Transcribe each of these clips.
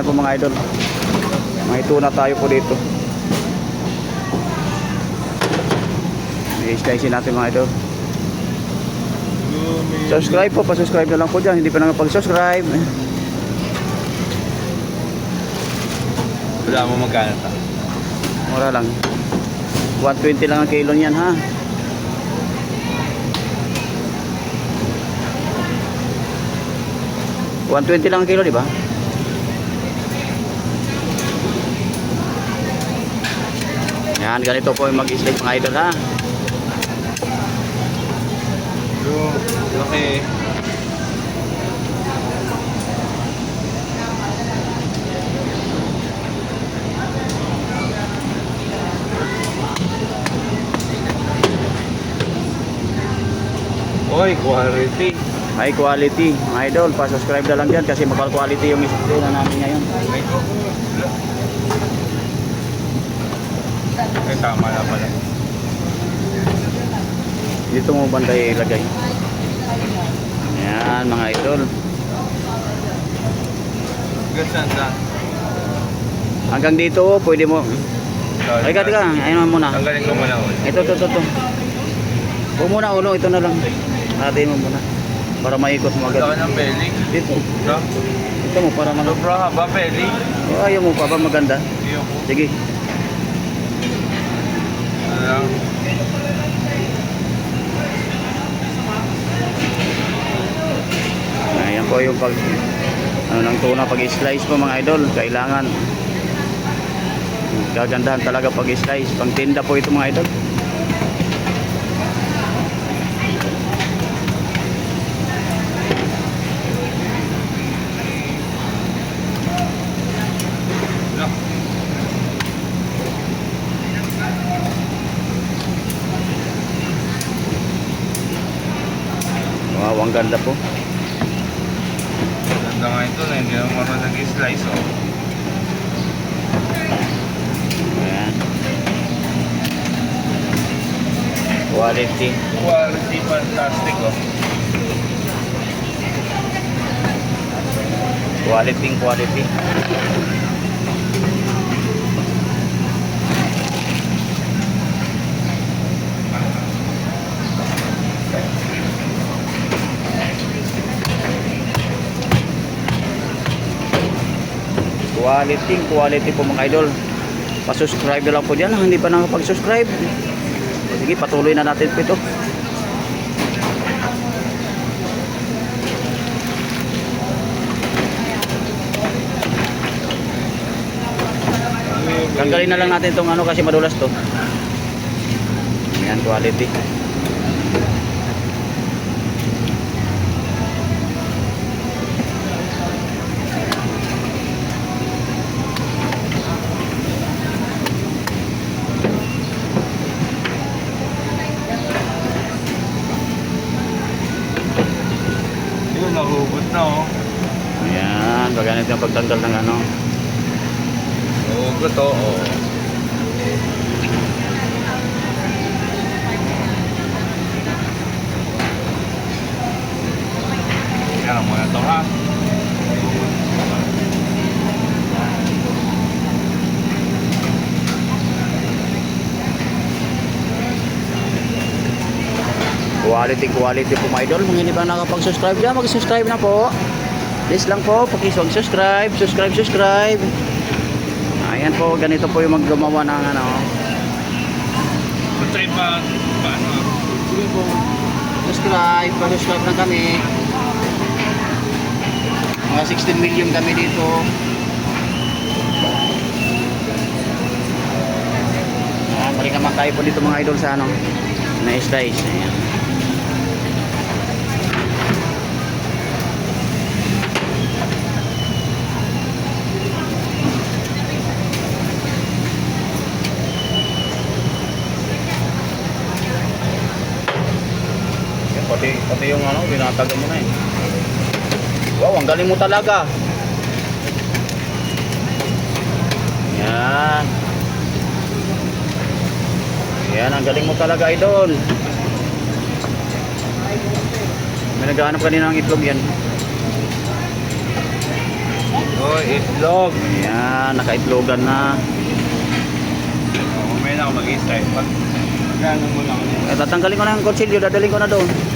Ayan po mga idol. May tuna tayo po dito. I-slice natin mga idol. Subscribe po, pa-subscribe na lang po dyan. Hindi pa nakapag-subscribe. Wala mo magkano ta. Mura lang. 120 lang ang kilo niyan ha. One twenty lang ang kilo, di ba? Yan, ganito po yung mag-steak mga idol ha. Yung, laki. Oy, quality. High quality, mga idol. Pa-subscribe na lang dyan kasi mahal quality yung steak na namin ngayon. Ay, tama na pala. Dito mo banda ilagay. Yan, mga idol. Ganda. Hanggang dito, pwede mo. Ay, ka, ka. Ayun muna. Tanggalin ko muna ulit. Ito, ito, ito, ito. Huwag muna ulo, ito na lang. Atin mo muna. Para maikot mo Ito agad. ng belly. Dito. Ito. Ito mo, para mag... Sobra haba belly. Oh, ayaw mo pa ba maganda? Sige. Lang. Ayan po yung pag... Ano ng tuna pag slice po mga idol. Kailangan. Gagandahan talaga pag slice. Pang tinda po ito mga idol. Ang ganda po. Ganda nga ito na hindi naman marunong nag-slice oh. Ayan. Quality. Quality fantastic oh. Quality, quality. Quality, quality po mga idol. Pa-subscribe na lang po dyan. Hindi pa nakapag-subscribe. Sige, patuloy na natin po ito. Tanggalin na lang natin itong ano kasi madulas to. Yan, quality. Nahugot na oh. Ayan, pag ganito yung pagtanggal ng ano. Nahugot oh. oh. Yan muna to ha. Quality, quality po mga idol. Kung hindi pa nakapag-subscribe dyan, mag-subscribe na po. Please lang po, pakisubscribe, subscribe, subscribe. Ayan po, ganito po yung maggumawa ng ano. Patay pa. Paano ah? Sige po. Subscribe, pa-subscribe lang kami. Mga 16 million kami dito. Ayan, balik naman tayo po dito mga idol sa ano. Na-slice. Ayan. Yan, Pati, yung ano, binatagan mo na eh. Wow, ang galing mo talaga. Yan. Yan, ang galing mo talaga, idol. May naghahanap kanina ng itlog yan. Oh, itlog. Ayan, nakaitlogan na. Mamaya na ako mag-i-style. Pag magkano mo lang ako. Eh, tatanggalin ko na yung kutsilyo, dadalhin ko na doon.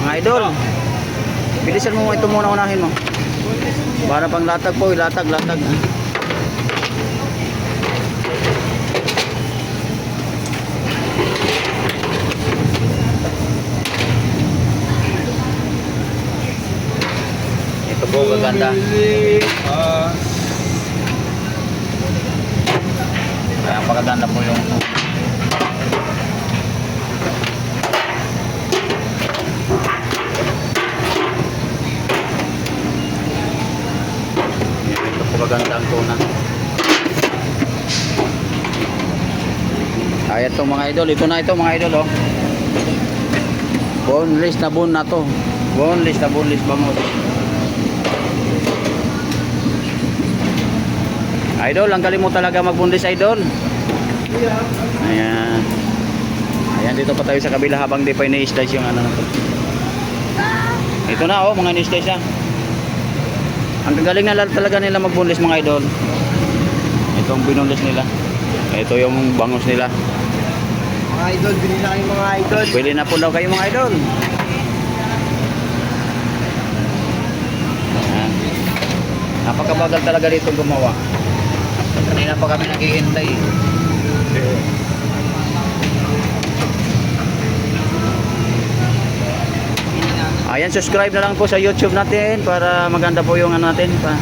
Mga idol, bilisan mo ito muna unahin mo. Para pang latag po, latag, latag. Ito po, gaganda. Ah, Kaya pagkaganda po yung po kaganda ang tuna. Ay, ito mga idol. Ito na ito mga idol, oh. Boneless na bon na to. Boneless na boneless bangus. Idol, ang galing mo talaga magbundis, idol. Ayan. Ayan, dito pa tayo sa kabila habang di pa ini-slice yung ano na to. Ito na, oh, mga ini-slice na. Ang gagaling na talaga nila magbundis, mga idol. Ito ang binundis nila. Ito yung bangus nila. Mga idol, bili na kayo mga idol. Pwede na po daw kayo mga idol. Ayan. Napakabagal talaga dito gumawa. Kanina pa kami naghihintay. Ayan, subscribe na lang po sa YouTube natin para maganda po yung ano natin. Pa.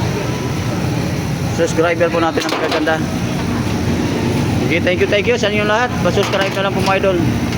Subscriber po natin ang magaganda. Okay, thank you, thank you sa inyo lahat. Pa-subscribe na lang po mga idol.